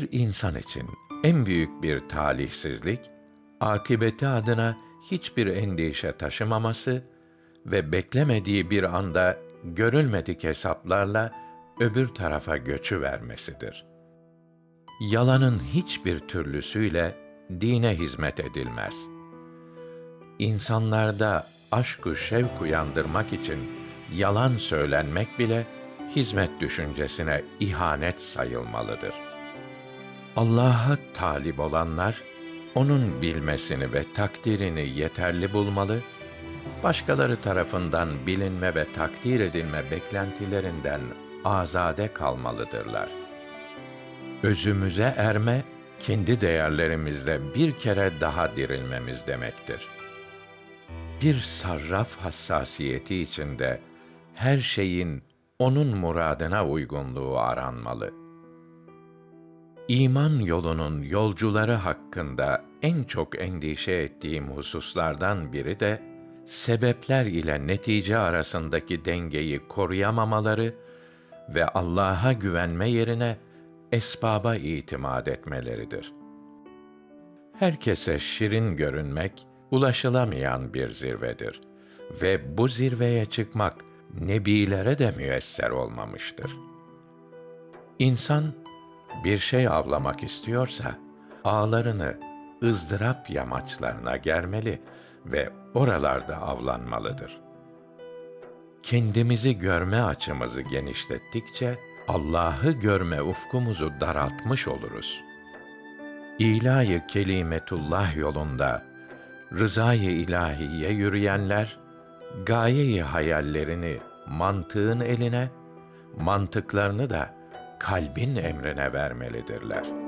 İnsan için en büyük bir talihsizlik, akıbeti adına hiçbir endişe taşımaması ve beklemediği bir anda görülmedik hesaplarla öbür tarafa göçü vermesidir. Yalanın hiçbir türlüsüyle dine hizmet edilmez. İnsanlarda aşk-ı şevk uyandırmak için yalan söylenmek bile hizmet düşüncesine ihanet sayılmalıdır. Allah'a talip olanlar onun bilmesini ve takdirini yeterli bulmalı, başkaları tarafından bilinme ve takdir edilme beklentilerinden azade kalmalıdırlar. Özümüze erme, kendi değerlerimizle bir kere daha dirilmemiz demektir. Bir sarraf hassasiyeti içinde her şeyin onun muradına uygunluğu aranmalı. İman yolunun yolcuları hakkında en çok endişe ettiğim hususlardan biri de sebepler ile netice arasındaki dengeyi koruyamamaları ve Allah'a güvenme yerine esbaba itimat etmeleridir. Herkese şirin görünmek ulaşılamayan bir zirvedir ve bu zirveye çıkmak nebilere de müyesser olmamıştır. İnsan bir şey avlamak istiyorsa ağlarını ızdırap yamaçlarına germeli ve oralarda avlanmalıdır. Kendimizi görme açımızı genişlettikçe Allah'ı görme ufkumuzu daraltmış oluruz. İlahi kelimetullah yolunda rızayı ilahiye yürüyenler gayeyi hayallerini mantığın eline, mantıklarını da kalbin emrine vermelidirler.''